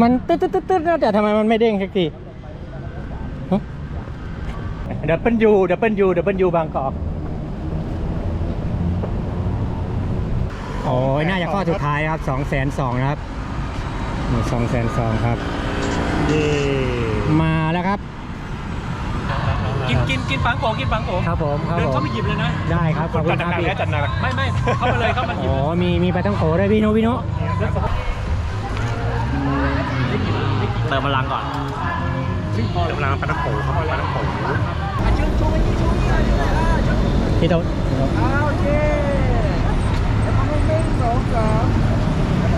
มันตึ๊ดตึ๊ดตึ๊ดตึ๊ดนะแต่ทำไมมันไม่เด้งสักทีดับเบิลยูดับเบิลยูดับเบิลยูบางกอกโอ้ยน่าจะข้อสุดท้ายครับสองแสนสองนะครับสองแสนสองครับเย่มาแล้วครับ กินกินกินปังโกกินปังโกครับผมครับเดินผเข้ามไปหยิบเลยนะ ได้ครับขอบคุณครับจัดหนักพี่แล้วจัดหนักไม่ไม่เข้ามาเลยเข้ามาหยิบโอ้มีมีปลาต้องโขด้วยพี่นุพี่นุ เติมพลังก่อนกำลังปลาน้ำโขครับปลาน้ำโขพี่ต้น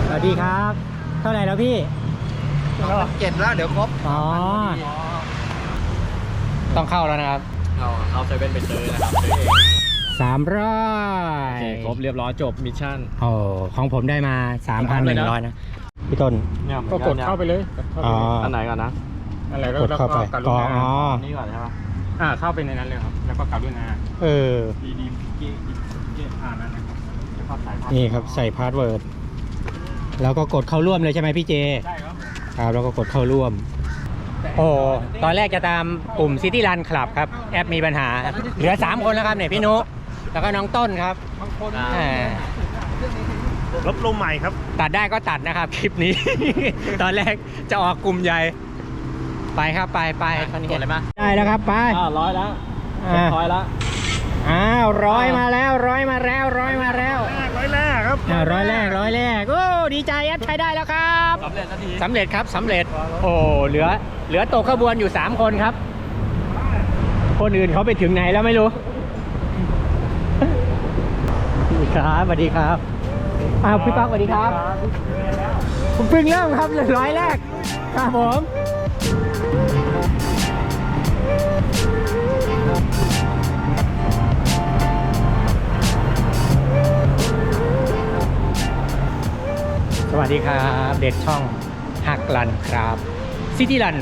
สวัสดีครับ เท่าไหร่แล้วพี่เจ็ดแล้วเดี๋ยวครบ อ๋อ ต้องเข้าแล้วนะครับ เราเข้าเซเว่นไปซื้อนะครับซื้อเองสามร้อโอยเคครบเรียบร้อยจบมิชชั่นโอ้ของผมได้มาสามพันหนึ่งร้อยนะ พี่ต้นก็กดเข้าไปเลยอ๋ออันไหนก่อนนะอะไรกดเข้าไปกรองอ๋อนี่ก่อนใช่ไหมอ่าเข้าไปในนั้นเลยครับ แล้วก็กลับด้วยนะเออ ดีดีเก้เก้อ่านั่นนะครับแล้วก็ใส่ผ้านี่ครับใส่พาสเวิร์ดแล้วก็กดเข้าร่วมเลยใช่ไหมพี่เจ ใช่ครับครับแล้วก็กดเข้าร่วม โอ้ตอนแรกจะตามกลุ่ม City Run Club ครับ แอปมีปัญหา เหลือ 3 คนแล้วครับเนี่ยพี่นุ แล้วก็น้องต้นครับอ่า ลบลมใหม่ครับ ตัดได้ก็ตัดนะครับ คลิปนี้ ตอนแรกจะออกกลุ่มใหญ่ ไปครับไปไปตอนนี้กดเลยมั้ยได้แล้วครับไปอ่าร้อยแล้วอ่าร้อยแล้วอ้าวร้อยมาแล้วร้อยมาแล้วร้อยมาแล้วร้อยแรกครับอ่าร้อยแรกร้อยแรกโอ้ดีใจแอปใช้ได้แล้วครับสำเร็จนาทีสำเร็จครับสำเร็จ โอ้เหลือ เหลือตกขบวนอยู่ 3 คนครับ คนอื่นเขาไปถึงไหนแล้วไม่รู้ครับสวัสดีครับ อ้าวพี่ป๊อกสวัสดีครับ ผมเพิ่งเริ่มครับเลยร้อยแรก ครับผมสวัสดีครับ เด็กช่องฮักลันครับซิตี้รัน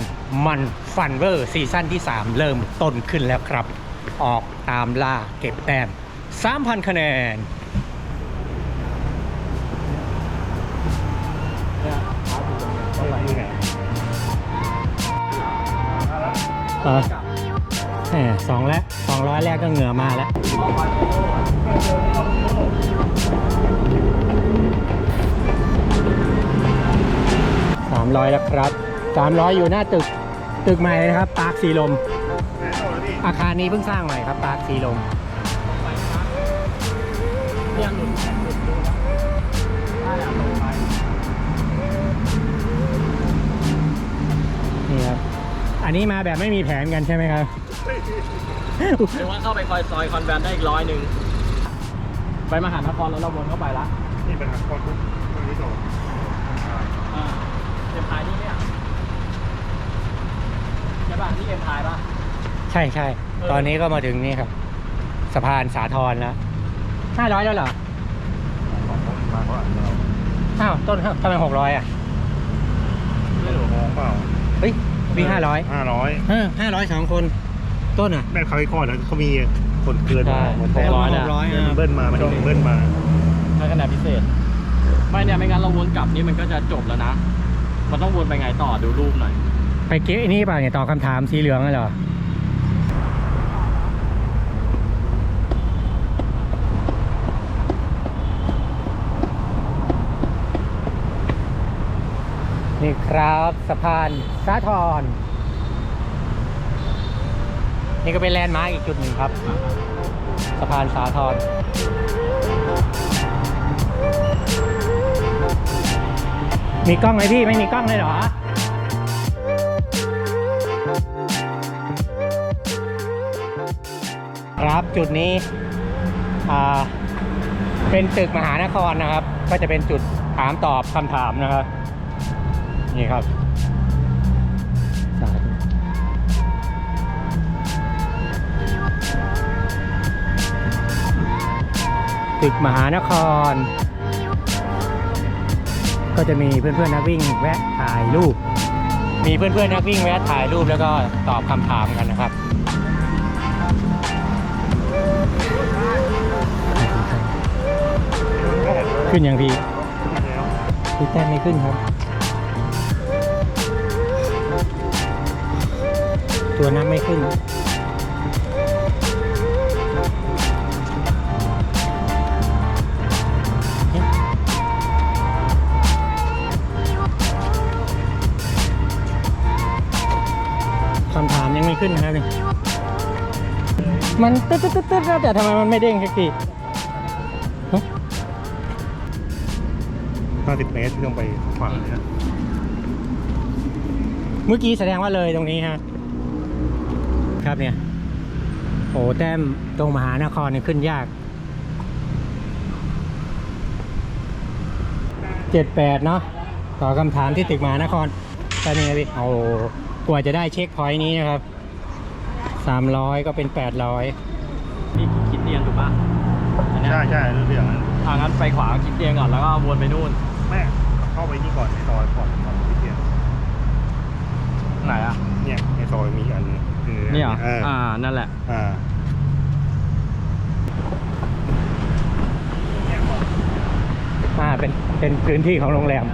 มันฟันเวอร์ซีซั่นที่ 3 เริ่มต้นขึ้นแล้วครับ ออกตามล่าเก็บแต้ม3,000 คะแนน อะแหมสองแล้วสองร้อยแรกก็เหงื่อมาแล้วสามร้อยแล้วครับสามร้อยอยู่หน้าตึกตึกใหม่นะครับปาร์คสีลม อาคารนี้เพิ่งสร้างใหม่ครับปาร์คสีลมนี่ อันนี้มาแบบไม่มีแผนกันใช่ไหมครับเรียกว่าเข้าไปคอยซอยคอนแวนได้อีกร้อยหนึ่งไปมหานครแล้วเราวนเข้าไปละนี่เป็นหักคอทุกคนที่โดดอ่าเอ็มพายนี่เนี่ยใช่ป่ะนี่เอ็มพายป่ะใช่ใช่ตอนนี้ก็มาถึงนี่ครับสะพานสาทรแล้วห้าร้อยแล้วเหรอมาเพราะเราอ้าวต้นทำไมหกร้อยอะไม่รู้มองเปล่าเฮ้ย วิ่งห้าร้อยห้าร้อยเออห้าร้อยสองคน ต้นอะ แม่เขาไอ้ข้อแล้วเขามีคนเกินใช่มาหกร้อยหกร้อยมันเบิ้ลมามันเบิ้ลมาให้คะแนนพิเศษ ไม่เนี่ยไม่งั้นเราวนกลับนี่มันก็จะจบแล้วนะ มันต้องวนไปไงต่อดูรูปหน่อย ไปเก็บไอ้นี่เปล่าเนี่ยตอบคำถามสีเหลืองน่ะเหรอ นี่ครับสะพานสาทรนี่ก็เป็นแลนด์มาร์กอีกจุดหนึ่งครับ สะพานสาทรมีกล้องไหมพี่ ไม่มีกล้องเลยเหรอครับจุดนี้เป็นตึกมหานครนะครับ ก็จะเป็นจุดถามตอบคำถามนะครับ นี่ครับสาธุตึกมหานคร ก็จะมีเพื่อนๆนักวิ่งแวะถ่ายรูป มีเพื่อนๆนักวิ่งแวะถ่ายรูปแล้วก็ตอบคำถามกันนะครับขึ้นอย่างพี่พี่แต้มไม่ขึ้นครับ ตัวน้ำไม่ขึ้นคำถามยังไม่ขึ้นนะครับนี่มันตึ๊ดตึ๊ดตึ๊ดตึ๊ดนะแต่ทำไมมันไม่เด้งสักทีฮะ50เมตรที่ต้องไปขวาเนี่ยเมื่อกี้แสดงว่าเลยตรงนี้ฮะ ครับเนี่ยโอ้แต้มตรงมหานครเนี่ยขึ้นยากเจ็ดแปดเนาะต่อคำถามที่ตึกมหานครตอนนี้พี่โอ้กว่าจะได้เช็คพอยต์นี้นะครับสามร้อยก็เป็นแปดร้อยนี่คิดเตียงถูกปะอันเนี้ยใช่ใช่เรื่องนั้นอ่างั้นไปขวาคิดเตียงก่อนแล้วก็วนไปนู่นแม่เข้าไปนี่ก่อนในซอยก่อนก่อนที่เที่ยงไหนอะเนี่ยในซอยมีอันนึงคือ นี่เหรอเอออ่า นั่นแหละ อ่าอ่าเป็นเป็นพื้นที่ของโรงแรม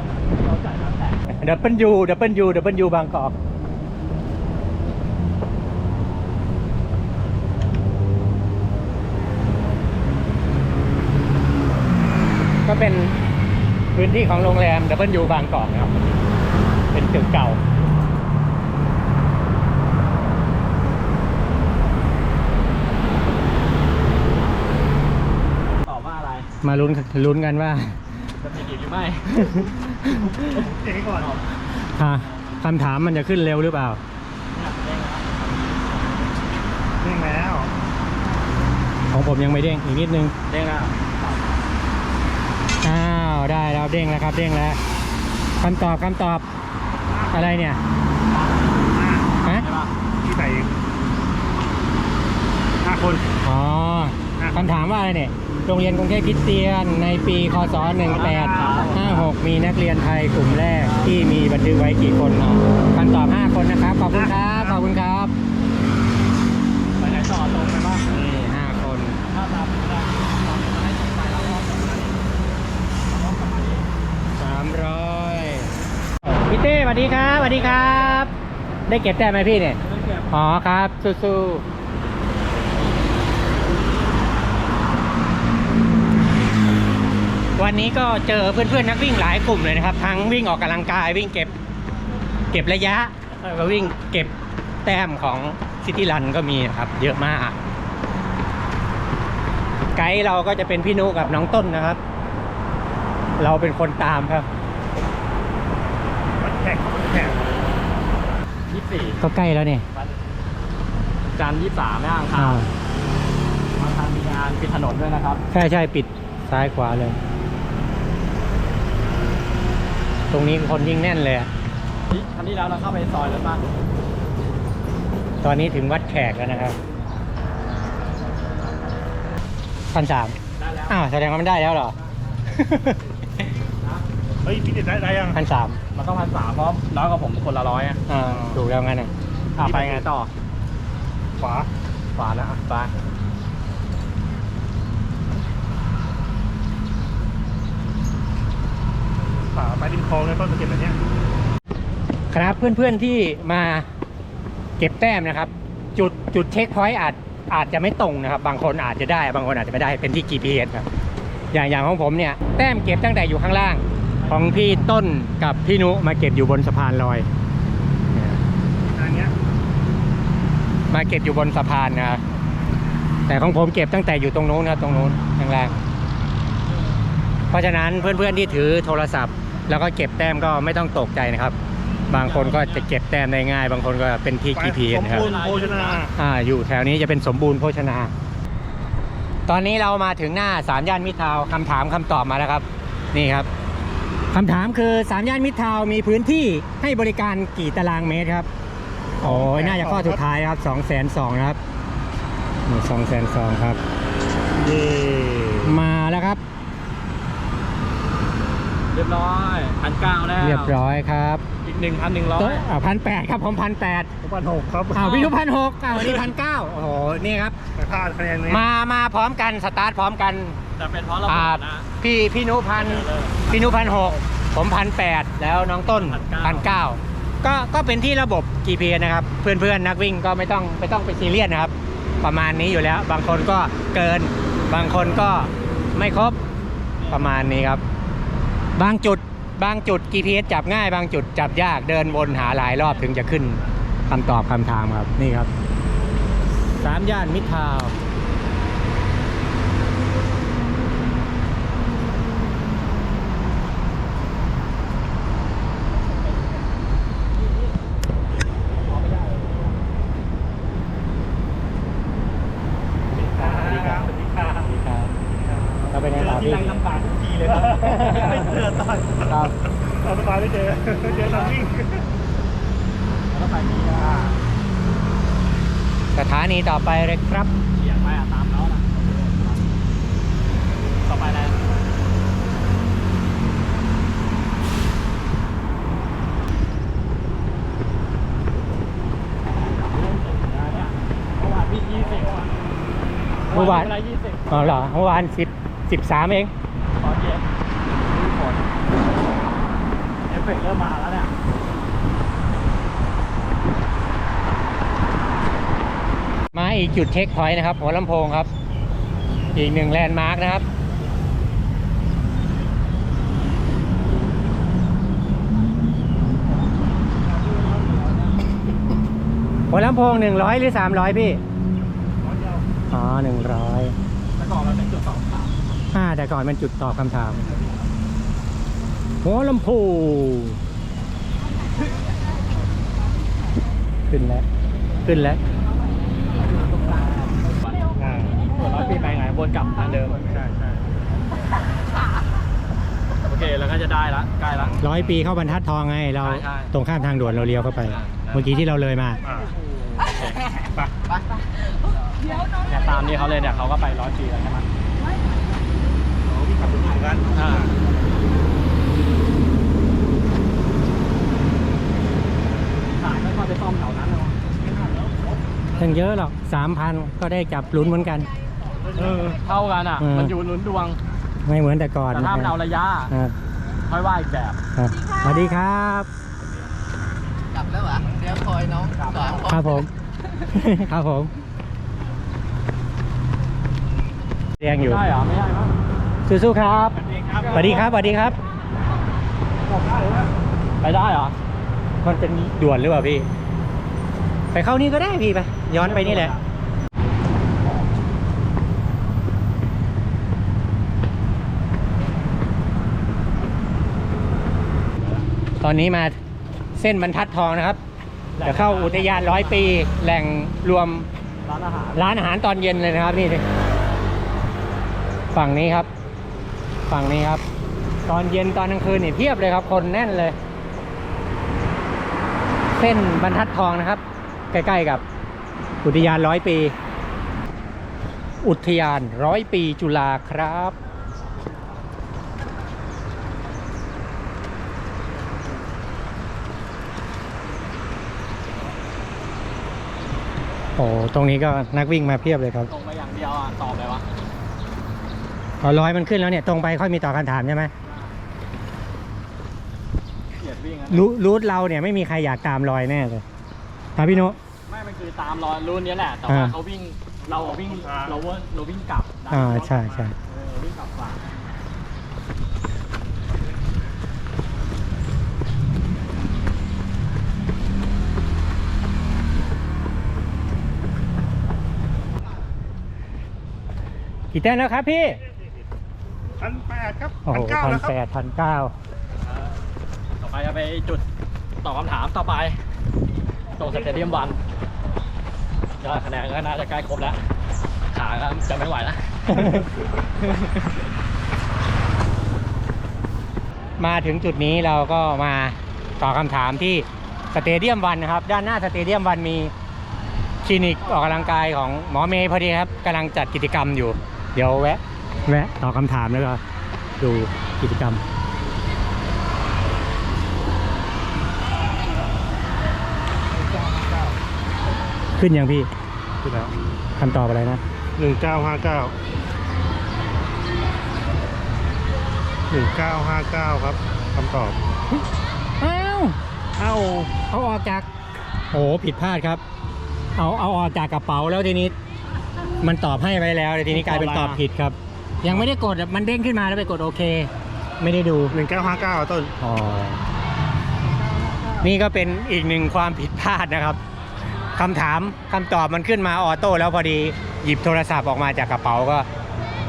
ดับเบิลยูดับเบิลยูดับเบิลยูบางกอกก็เป็นพื้นที่ของโรงแรมดับเบิลยูบางกอกนะครับ เป็นตึกเก่า ตอบว่าอะไร มาลุ้นลุ้นกันว่าจะผิดอีกหรือไม่เจ๊ก่อนอะคำถามมันจะขึ้นเร็วหรือเปล่าเร่งแล้ว ของผมยังไม่เด้งอีกนิดนึง เด้งอะอ้าวได้แล้วเด้งแล้วครับเด้งแล้วคำตอบคำตอบอะไรเนี่ยฮะใช่ปะที่ใส่ห้าคน อ๋อคำถามว่าอะไรเนี่ย โรงเรียนกรุงเทพคริสเตียน ในปีคศ 1856 มีนักเรียนไทยกลุ่มแรกที่มีบันทึกไว้กี่คนอ๋อคำตอบ 5 คนนะครับ ขอบคุณครับ ขอบคุณครับไปไหนต่อตรงไปปะนี่5คนถ้าตามไม่ได้ตอนนี้ไปไปแล้อบกลับมาดิรอบกลับมาดิ300พี่เต้สวัสดีครับสวัสดีครับ ได้เก็บแต้มไหมพี่เนี่ยเรื่องเก็บอ๋อครับ สู้ๆ วันนี้ก็เจอเพื่อนๆนักวิ่งหลายกลุ่มเลยนะครับ ทั้งวิ่งออกกำลังกายวิ่งเก็บ เก็บระยะแล้วก็วิ่งเก็บแต้มของซิตี้รันก็มีนะครับ เยอะมาก ไกด์เราก็จะเป็นพี่นุกับน้องต้นนะครับ เราเป็นคนตามครับวัดแท็กวัดแท็กยี่สิบสี่ก็ใกล้แล้วเนี่ยวันจันทร์ยี่สิบสามไม่อ่างคาอ้าววันทางมีงานปิดถนนด้วยนะครับ ใช่ใช่ปิดซ้ายขวาเลย ตรงนี้คนยิ่งแน่นเลยอะนี่ครั้งที่แล้วเราเข้าไปซอยแล้วป่ะตอนนี้ถึงวัดแขกแล้วนะครับพันสามได้แล้วอ้าวแสดงว่ามันได้แล้วเหรอ เฮ้ยพี่เด็ดได้ได้ยังพันสามมันต้องพันสามเพราะน้อยกว่าผมคนละร้อยอะอ่าถูกแล้วงั้นอะอะไปไงต่อ ขวาฝานะอะไป ขวาไปริมคลองแล้วต้นตะเกียบแบบเนี้ยครับเพื่อนๆที่มาเก็บแต้มนะครับ จุดจุดเช็คพอยต์อาจอาจจะไม่ตรงนะครับ บางคนอาจจะได้ บางคนอาจจะไม่ได้เป็นที่ GPS ครับอย่างอย่างของผมเนี่ยแต้มเก็บตั้งแต่อยู่ข้างล่าง ของพี่ต้นกับพี่นุมาเก็บอยู่บนสะพานลอยอันเนี้ยมาเก็บอยู่บนสะพานนะครับแต่ของผมเก็บตั้งแต่อยู่ตรงนู้นครับตรงนู้นข้างล่าง เพราะฉะนั้นเพื่อนๆที่ถือโทรศัพท์ แล้วก็เก็บแต้มก็ไม่ต้องตกใจนะครับ บางคนก็จะเก็บแต้มได้ง่าย บางคนก็เป็นที่ GPS สมนะครับบูรณ์โภชนาอ่าอยู่แถวนี้จะเป็นสมบูรณ์โภชนา ตอนนี้เรามาถึงหน้าสามย่านมิตรทาวน์คำถามคำตอบมาแล้วครับ นี่ครับคำถามคือสามย่านมิตรทาวน์มีพื้นที่ให้บริการกี่ตารางเมตรครับโอ้ยน่าจะข้อสุดท้ายครับสองแสนสองนะครับสองแสนสองครับเย่มาแล้วครับ เรียบร้อยพันเก้าแล้วเรียบร้อยครับอีกหนึ่งพันหนึ่งร้อยพันแปดครับผมพันแปดพันหกครับอ้าวพี่นุพันหกอ้าววันนี้พันเก้าโอ้โหนี่ครับแต่ค่าคะแนนนี้มามาพร้อมกันสตาร์ทพร้อมกันแต่เป็นเพราะเราอ่านะพี่พี่นุพันเออพี่นุพันหกผมพันแปดแล้วน้องต้นพันเก้าก็ก็เป็นที่ระบบ GPS นะครับ เพื่อนๆนักวิ่งก็ไม่ต้องไม่ต้องไปซีเรียสนะครับ ประมาณนี้อยู่แล้ว บางคนก็เกิน บางคนก็ไม่ครบประมาณนี้ครับ บางจุดบางจุด GPS จับง่าย บางจุดจับยากเดินวนหาหลายรอบถึงจะขึ้นคำตอบคำถามครับนี่ครับสามย่านมิตรทาวน์ สวัสดีครับสวัสดีครับ สวัสดีครับเราเป็นไง เจอ ต่อ ที่ พี่ ไรลำบากทุกทีเลยครับไม่เจอตอน ครับ ตอนสบายไม่เจอเจอตอนวิ่ง แล้วก็ไปนี่นะ ส ถานีต่อไปเลยครับเฉียงไปอะตามเขานะต่อไปอะไรเมื่อวานวิ่งยี่สิบเมื่อวานอะไรยี่สิบอ๋อเหรอเมื่อวานสิบสิบสามเองตอนเย็นมีผลเอฟเฟกต์เริ่มมาแล้วเนี่ย มา อีกจุดเช็คพอยต์นะครับหัวลำโพงครับ อีกหนึ่งแลนด์มาร์กนะครับ หัวลำโพงหนึ่งร้อยหรือสามร้อยพี่ อ๋อหนึ่งร้อยแล้วก็มันเป็นจุดสองสามอ่าแต่ก่อนมันจุดตอบคำถามหัวลำโพงขึ้นแล้ว ขึ้นแล้ว อ่า ส่วนร้อยปีไปไงวนกลับทางเดิมใช่ใช่โอเคแล้วก็จะได้ละใกล้ละ ร้อยปีเข้าบรรทัดทองไงเราใช่ใช่ ตรงข้ามทางด่วนเราเลี้ยวเข้าไปใช่ใช่เมื่อกี้ที่เราเลยมา อ่าโอเคไปเนี่ยตามนี้เขาเลยเนี่ยเขาก็ไปร้อยปีแล้วใช่ไหมอ๋อวิ่งขับรถเหมือนกันอ่าขายไม่ค่อยไปซ่อมแถวนั้นหรอกทั้งเยอะหรอกสามพันก็ได้จับลุ้นเหมือนกัน เออ เท่ากันอะอืมมันอยู่ลุ้นดวงไม่เหมือนแต่ก่อนแต่ถ้ามันเอาระยะอ่าค่อยว่าอีกแบบอ่าสวัสดีครับ กลับแล้วเหรอเดี๋ยวคอยน้องสองคนครับผม ครับผมเรียงอยู่ใช่เหรอไม่ใช่มั้งสู้ๆครับสวัสดีครับ สวัสดีครับ สวัสดีครับ ไปได้เหรอมันเป็นด่วนหรือเปล่าพี่ ไปเข้านี่ก็ได้พี่ไป ย้อนไปนี่แหละ ตอนนี้มาเส้นบรรทัดทองนะครับจะเข้าอุทยานร้อยปี แหล่งรวมร้านอาหารร้านอาหารตอนเย็นเลยนะครับนี่ดิฝั่งนี้ครับ ฝั่งนี้ครับ ตอนเย็นตอนกลางคืนนี่เพียบเลยครับ คนแน่นเลย เส้นบรรทัดทองนะครับ ใกล้ๆกับ อุทยานร้อยปี อุทยานร้อยปีจุฬาครับ โอ้ตรงนี้ก็นักวิ่งมาเพียบเลยครับ ตรงไปอย่างเดียวอะต่อไปวะพอร้อยมันขึ้นแล้วเนี่ยตรงไปค่อยมีต่อคำถามใช่ไหมเกียดวิ่งอะรูรูทเราเนี่ยไม่มีใครอยากตามรอยแน่เลยครับพี่นุไม่มันคือตามรอยรุ่นนี้แหละ แต่ว่าอ่า เขาวิ่ง เราอะวิ่ง เราว่าเราวิ่งกลับนะอ่าใช่ใช่เออวิ่งกลับฝั่ง กี่แต้มแล้วครับพี่พันแปดครับโอ้โหพันเก้าพันแล้วคแปรับดพันเก้าเออต่อไปจะไปจุดตอบคำถามต่อไปตรงสเตเดียมวันยอดคะแนนก็น่าจะใกล้ครบแล้ว ขาก็จะไม่ไหวแล้ว มาถึงจุดนี้เราก็มาตอบคำถามที่สเตเดียมวันนะครับ ด้านหน้าสเตเดียมวันมีคลินิกออกกำลังกายของหมอเมย์พอดีครับกำลังจัดกิจกรรมอยู่ เดี๋ยวแวะ แวะตอบคำถามแล้วก็ดูกิจกรรม ขึ้นยังพี่คือแล้วคำตอบอะไรนะหนึ่งเก้าห้าเก้าหนึ่งเก้าห้าเก้าครับคำตอบอ้าวเอ้าเอาออกจากโอ้โหผิดพลาดครับ เอาเอาออกจากกระเป๋าแล้วทีนี้ มันตอบให้ไว้แล้วแต่ทีนี้กลายเป็นตอบผิดครับ ยังไม่ได้กดอะมันเด้งขึ้นมาแล้วไปกดโอเค ไม่ได้ดูหนึ่งเก้าห้าเก้าต้น อ๋อนี่ก็เป็นอีกหนึ่งความผิดพลาดนะครับคำถามคำตอบมันขึ้นมาออโต้แล้วพอดีหยิบโทรศัพท์ออกมาจากกระเป๋าก็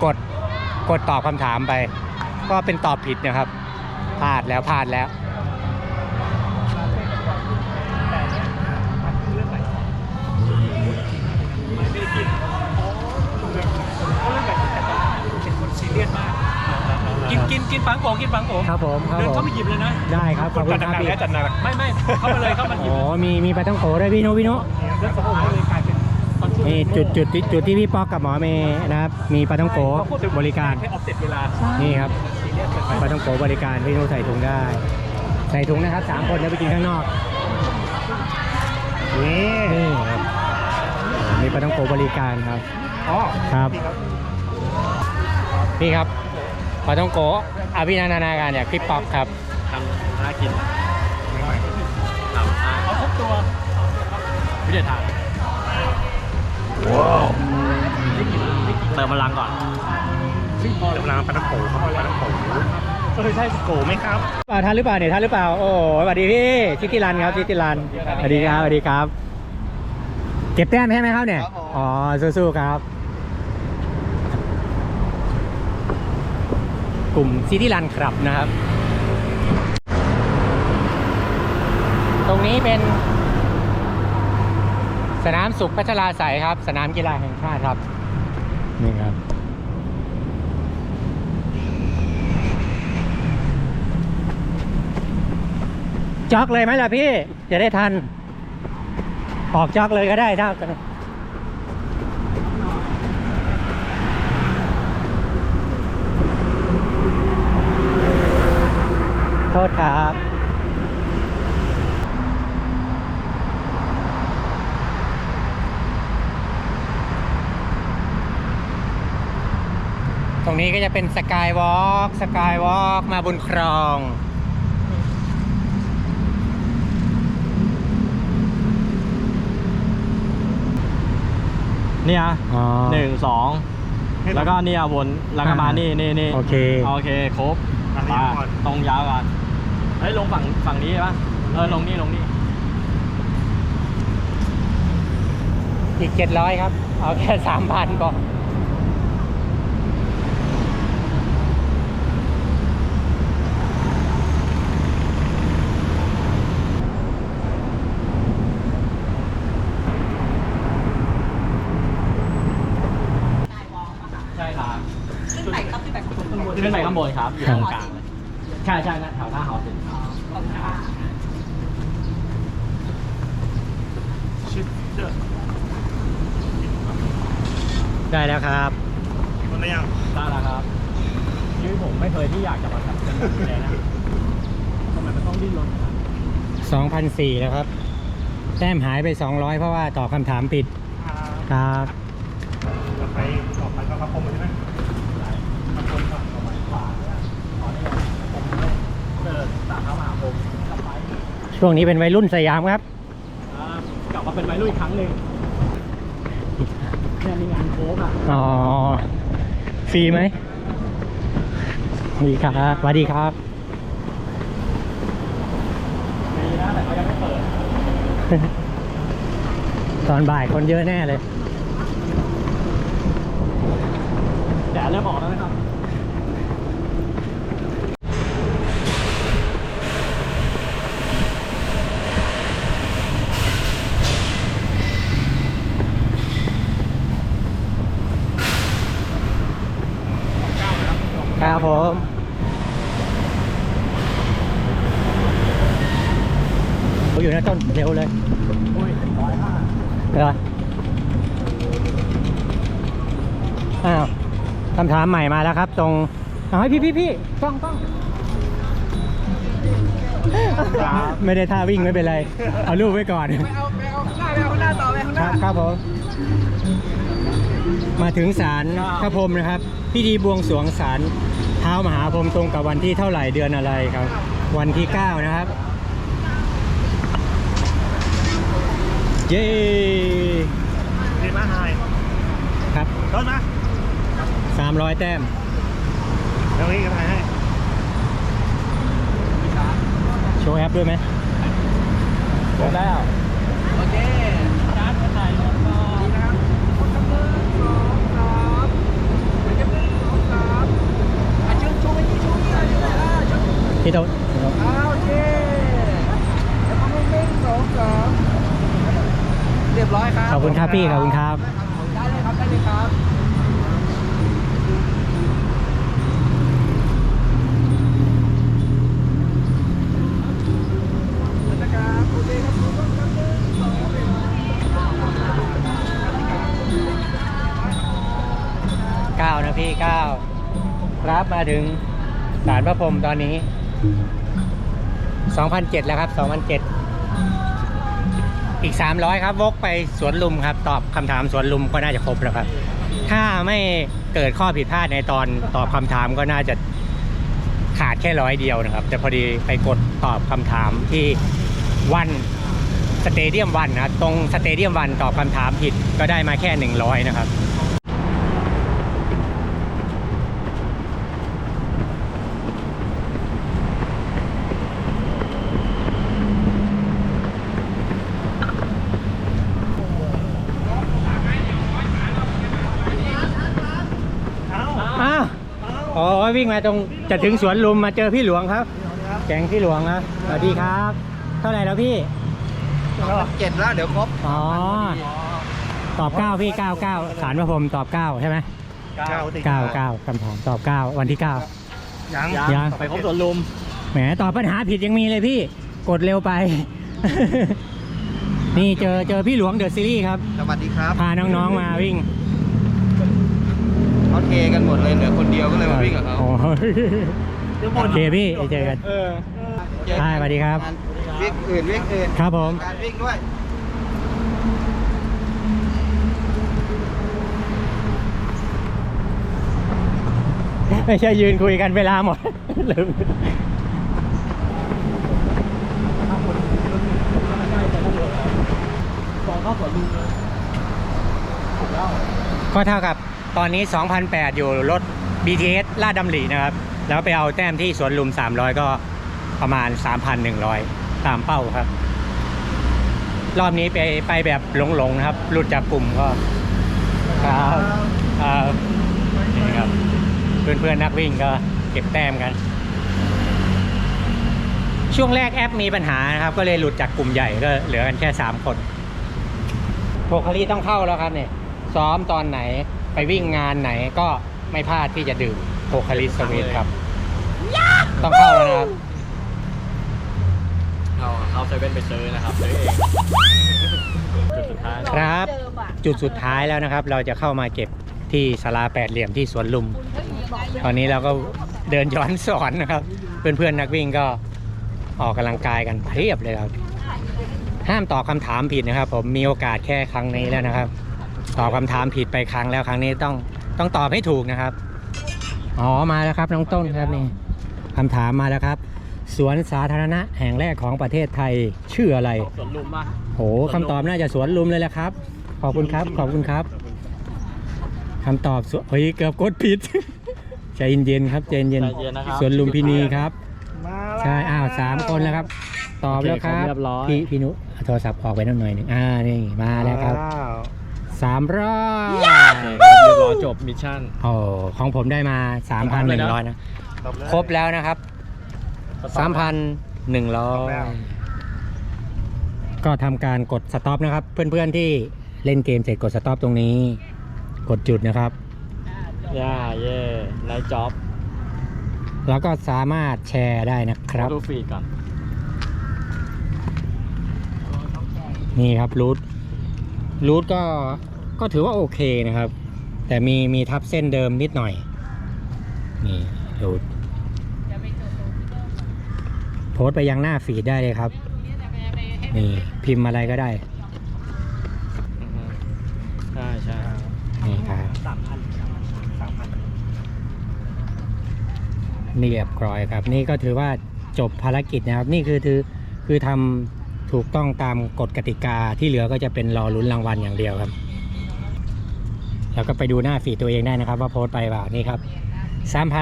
กดกดตอบคำถามไป ก็เป็นตอบผิดนะครับพลาดแล้วพลาดแล้ว กินกินกินปังโกกินปังโกครับผมครับเดินผมเข้าไปหยิบเลยนะได้ครับขอบคุณครับพี่จัดหนักไม่ไม่เข้ามาเลยเข้ามาหยิบอ๋อมีมีปลาต้องโขด้วยพี่นุพี่นุแล้วสมองเลยกลายเป็นตอนช่วงนี่จุดจุดที่จุดที่พี่ป๊อกกับหมอเมย์นะครับ มีปลาต้องโขบริการ ให้ออฟเสร็จเวลานี่ครับ ซีเรียสเกินไปปลาต้องโขบริการพี่นุใส่ถุงได้ ใส่ถุงนะครับสามคนแล้วไปกินข้างนอก นี่นี่ครับมีปลาต้องโขบริการครับ อ๋อครับนี่ครับ ปลาต้องโขอภินันทนาการเนี่ยคลิปป๊อกครับทำน่ากินทำอ่าเอาครบตัววิธีทานเติมพลังก่อนกำลังปลาตะโขเขาปลาตะโขเออใช่โขไหมครับเปล่าทันหรือเปล่าเนี่ยทันหรือเปล่า โอ้โหสวัสดีพี่ชิคกี้รันครับชิคกี้รันสวัสดีครับสวัสดีครับ เก็บแต้มใช่ไหมครับเนี่ยครับผมอ๋อสู้ๆครับ กลุ่มซิตี้รันครับนะครับ ตรงนี้เป็น สนามสุขพัชราใสยครับ สนามกีฬาแห่งชาติครับ นี่ครับจ็อกเลยไหมล่ะพี่ จะได้ทัน ออกจ็อกเลยก็ได้ถ้า โทษครับตรงนี้ก็จะเป็นสกายวอล์กสกายวอล์กมาบนคลอง เนี่ยอ๋อ หนึ่งสองแล้วก็เนี่ยวนแล้วก็มานี่นี่นี่โอเค โอเค ครบอันนี้ไปก่อนตรงยาวก่อนเฮ้ยลงฝั่งฝั่งนี้ป่ะเออลงนี่ลงนี่อีกเจ็ดร้อยครับ เอาแค่สามพันก่อนใช่ครับขึ้นไปก็ขึ้นไปข้างบนขึ้นไปข้างบนครับอยู่ตรงกลางเลยใช่ใช่นะแถวหน้าหอศิลป์ ขอบคุณค่ะ ชิปเดอร์ ได้แล้วครับคนละยังได้แล้วครับชีวิตผมไม่เคยที่อยากจะมาทำเป็นแบบนี้เลยนะทำไมมันต้องดิ้นรนขนาดนั้น2,004แล้วครับ แต้มหายไป200เพราะว่าตอบคำถามผิดครับต่อไปต่อไปก็ครับผมใช่ไหมบางคนก่อนต่อไปขวาเนี่ยขอเนี่ยผมเดินตามเท้ามหาผมกลับไปช่วงนี้เป็นวัยรุ่นสยามครับอ่ากลับมา เป็นวัยรุ่นอีกครั้งหนึ่งเนี่ยมีงานโค้กอะอ๋อฟรีไหมสวัสดีครับสวัสดีครับมีนะแต่เขายังไม่เปิดตอนบ่ายคนเยอะแน่เลยแดดเริ่มออกแล้วนะครับครับผมผมอยู่หน้าต้นเร็วเลย อุ้ยร้อยห้า เหรออ้าวคำถาม ใหม่มาแล้วครับ ตรงเอาให้พี่พี่พี่ต้องต้องไม่ได้ท่าวิ่งไม่เป็นไร เอารูปไว้ก่อนไปเอาไปเอาข้างหน้าไปเอาข้างหน้าต่อไปข้างหคน้ารับครับผมมาถึงศาลพระพรหมนะครับ พิธีบวงสรวงศาลเท้ามหาพรหมตรงกับวันที่เท่าไหร่เดือนอะไรครับ วันที่ 9 นะครับ เย้ ดีมากไฮครับต้นมา 300แต้มเดี๋ยวนี้กันให้โชว์แอปด้วยไหมครบแล้ว โอเคจานคนไหนแล้วก็ดีนะครับคนกำลังสองสามคนกำลังสองสามอะชุบชุบไอ้นี่ชุบนี่อะชุบอะชุบพี่โต๊ะอ่าโอเคแล้วก็หนึ่งสองสามเรียบร้อยครับ ขอบคุณครับพี่ ขอบคุณครับ ได้เลยครับ ได้เลยครับนะครับโอเคครับทุกคนครับหนึ่งสอง สามเก้านะพี่เก้าครับมาถึงศาลพระพรหมตอนนี้ 2,007 แล้วครับ 2,007 อีก 300 ครับวกไปสวนลุมครับ ตอบคำถามสวนลุมก็น่าจะครบแล้วครับ ถ้าไม่เกิดข้อผิดพลาดในตอนตอบคำถามก็น่าจะขาดแค่ร้อยเดียวนะครับ แต่พอดีไปกดตอบคำถามที่วันสเตเดียมวันนะตรงสเตเดียมวันตอบคำถามผิดก็ได้มาแค่ 100 นะครับ เอ้า อ้าว โอ้ยวิ่งมาตรงจะถึงสวนลุมมาเจอพี่หลวงครับแกงพี่หลวงครับสวัสดีครับ เท่าไหร่แล้วพี่เจ็ดแล้วเดี๋ยวครบอ๋อตอบ9พี่9 9สารพระพรหมตอบ9ใช่ไหมเก้าติด9 9คำถามตอบ9วันที่9ยังยังไปครบสวนลุมแหมตอบปัญหาผิดยังมีเลยพี่กดเร็วไป นี่เจอเจอพี่หลวงเดอะซีรีส์ครับสวัสดีครับพาน้องๆมาวิ่ง เขาเทกันหมดเลยเหลือคนเดียวก็เลยมาวิ่งกับเขาโอ้ยโอเคพี่ไปเจอกันเออใช่สวัสดีครับ วิ่งอื่นวิ่งอื่นครับผม การวิ่งด้วยไม่ใช่ยืนคุยกันเวลาหมดลืมก็เท่ากับ ตอนนี้ 2,008 อยู่รถ BTS ลาดดำรินะครับ แล้วไปเอาแต้มที่สวนลุม 300 ก็ประมาณ 3,100 ตามเป้าครับ รอบนี้ไปไปแบบหลงๆนะครับ หลุดจากกลุ่มก็ครับครับนี่ครับ เพื่อนๆนักวิ่งก็เก็บแต้มกัน ช่วงแรกแอปมีปัญหานะครับ ก็เลยหลุดจากกลุ่มใหญ่ก็เหลือกันแค่ 3 คนโพคารีต้องเข้าแล้วครับเนี่ยซ้อมตอนไหน ไปวิ่งงานไหนก็ไม่พลาดที่จะดื่มโพคารีสวีทครับ ต้องเข้าแล้วนะครับ เอาเข้าเซเว่นไปซื้อนะครับซื้อเองจุดสุดท้ายครับเดิมอะจุดสุดท้ายแล้วนะครับ เราจะเข้ามาเก็บที่สลาแปดเหลี่ยมที่สวนลุม ตอนนี้เราก็เดินย้อนสอนนะครับ เพื่อนๆนักวิ่งก็ออกกำลังกายกันเพียบเลยครับ ห้ามตอบคำถามผิดนะครับ ผมมีโอกาสแค่ครั้งนี้แล้วนะครับ ตอบคำถามผิดไปครั้งแล้วครั้งนี้ต้องต้องตอบให้ถูกนะครับ อ๋อมาแล้วครับน้องต้นครับนี่คำถามมาแล้วครับ สวนสาธารณะแห่งแรกของประเทศไทยชื่ออะไรสวนลุมป่ะโหคำตอบน่าจะสวนลุมเลยแหละครับ ขอบคุณครับขอบคุณครับคำตอบสวนเฮ้ยเกือบกดผิด ใจเย็นๆครับใจเย็นใจเย็นนะครับสวนลุมพินีครับมาแล้วใช่อ้าวสามคนแล้วครับ ตอบแล้วครับโอเคครับเรียบร้อยพี่พี่นุเอาโทรศัพท์ออกไปนิดหน่อยหนึ่งอ่านี่มาแล้วครับว้าว สามรอบโอเคครับเรียบร้อยจบมิชชั่น โอ้ของผมได้มาสามพันหนึ่งร้อยนะตบเลยครบแล้วนะครับสามพันหนึ่งร้อครบแล้ยวก็ทำการกดสต็อปนะครับ เพื่อนๆที่เล่นเกมเสร็จกดสต็อปตรงนี้ กดจุดนะครับย่าเย่ไนจ็อบแล้วก็สามารถแชร์ได้นะครับดูฟีดก่อนนี่ครับรูท รูทก็ก็ถือว่าโอเคนะครับ แต่มีมีทับเส้นเดิมนิดหน่อย นี่รูทโพสต์ไปยังหน้าฟีดได้เลยครับ นี่พิมพ์อะไรก็ได้อือฮึใช่ใช่นี่ครับสามพันสามพันนี่เรียบร้อยครับ นี่ก็ถือว่าจบภารกิจนะครับ นี่คือคือคือทำ ถูกต้องตามกฎกติกาที่เหลือก็จะเป็นรอลุ้นรางวัลอย่างเดียวครับ แล้วก็ไปดูหน้าฟีดตัวเองได้นะครับ ว่าโพสต์ไปเปล่านี่ครับ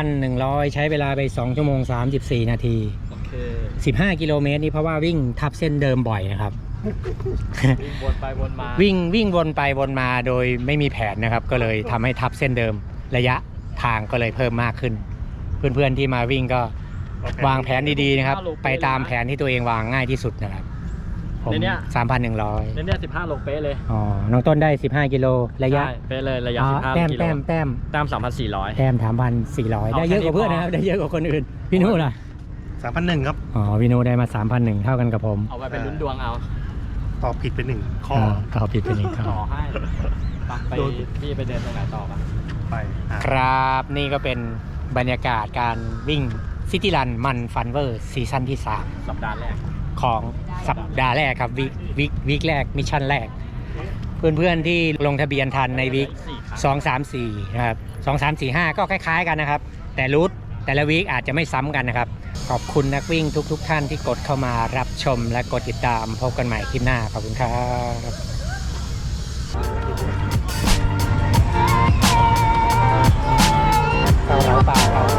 3,100 ใช้เวลาไป 2 ชั่วโมง 34 นาทีโอเค15 กิโลเมตรนี่เพราะว่าวิ่งทับเส้นเดิมบ่อยนะครับ วิ่งวนไปวนมา วิ่งวิ่งวนไปวนมาโดยไม่มีแผนนะครับ ก็เลยทำให้ทับเส้นเดิมระยะทางก็เลยเพิ่มมากขึ้น เพื่อนๆที่มาวิ่งก็วางแผนดีๆนะครับ ไปตามแผนที่ตัวเองวางง่ายที่สุดนะครับ ผมสามพันหนึ่งร้อยเน้นเนี่ยสิบห้าโลเป๊ะเลยอ๋อ น้องต้นได้15กิโลระยะใช่เป๊ะเลยระยะอ๋อสิบห้าแต้มกิโลแต้มแต้มแต้มสามพันสี่ร้อย แต้มถามพันสี่ร้อยเอาได้เยอะกว่าแค่นี้เพื่อนพอนะครับ ได้เยอะกว่าคนอื่น พี่นุล่ะ สามพันหนึ่งครับ อ๋อ พี่นุได้มา3,001เท่ากันกับผมเอาไว้เป็นลุ้นดวงเอาตอบผิดไปหนึ่งข้ออ่าก็เอาผิดไปนี่คต่รัอบให้ไปไปโดนพี่ไปเดินตรงไหนต่อปะไปอะครับนี่ก็เป็นบรรยากาศการวิ่งซิตี้รันมันฟันเวอร์ซีซั่นที่ 3 สัปดาห์แรก ของสัปดาห์แรกครับวิกวิกวิกแรกมิชชั่นแรก เพื่อนๆที่ลงทะเบียนทันในวิกสองสามสี่นะครับสองสามสี่ห้าก็คล้าย ๆ กันนะครับ แต่รูทแต่ละวิกอาจจะไม่ซ้ำกันนะครับ ขอบคุณนักวิ่งทุก ๆทท่านที่กดเข้ามารับชมและกดติดตามพบกันใหม่คลิปหน้าขอบคุณครับเราเปล่า